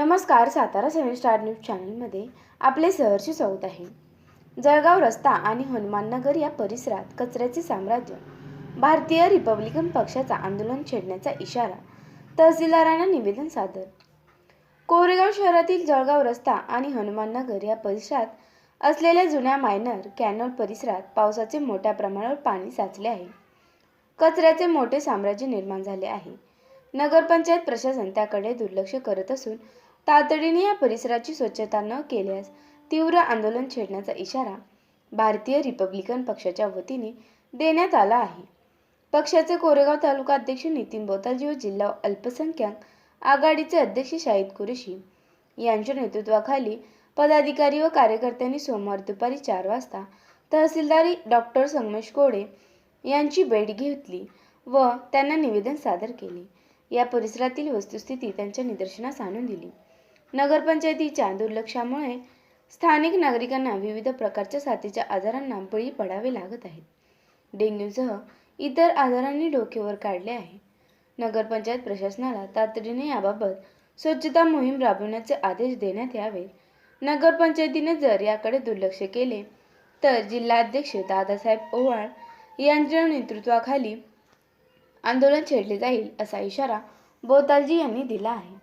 नमस्कार सातारा सेवन star news चॅनलमध्ये आपले सहर्ष स्वागत आहे. जळगाव रस्ता आणि हनुमाननगर या परिसरात कचऱ्याचे साम्राज्य भारतीय रिपब्लिकन पक्षाचा आंदोलन छेडण्याचा इशारा तहसीलदारांना निवेदन सादर. कोरेगाव शहरातील जळगाव रस्ता आणि हनुमाननगर या परिसरात असलेल्या जुन्या मायनर कॅनॉल परिसरात पावसाचे मोठ्या प्रमाणावर पाणी साचले आहे. कचऱ्याचे मोठे साम्राज्य निर्माण झाले आहे. नगरपंचायत प्रशासन त्याकडे दुर्लक्ष करत असून तातडीने या परिसराची स्वच्छता न केल्यास तीव्र आंदोलन छेडण्याचा इशारा भारतीय रिपब्लिकन पक्षाच्या वतीने देण्यात आला आहे. पक्षाचे कोरेगाव तालुका अध्यक्ष नितीन बोताजी व जिल्हा अल्पसंख्याक आघाडीचे अध्यक्ष शाहिद कुरेशी यांच्या नेतृत्वाखाली पदाधिकारी व कार्यकर्त्यांनी सोमवार दुपारी चार वाजता तहसीलदारी डॉक्टर संगमेश कोडे यांची भेट घेतली व त्यांना निवेदन सादर केले. या परिसरातील वस्तुस्थिती त्यांच्या निदर्शनास आणून दिली. नगरपंचायतीच्या दुर्लक्षामुळे स्थानिक नागरिकांना विविध प्रकारच्या साथीच्या आजारांना बळी पडावे लागत आहेत. डेंग्यूसह इतर आजारांनी डोकेवर काढले आहे. नगरपंचायत प्रशासनाला तातडीने याबाबत स्वच्छता मोहीम राबविण्याचे आदेश देण्यात यावेत नगरपंचायतीने जर याकडे दुर्लक्ष केले तर जिल्हाध्यक्ष दादासाहेब ओवाळ यांच्या नेतृत्वाखाली आंदोलन छेडले जाईल असा इशारा बोतालजी यांनी दिला आहे.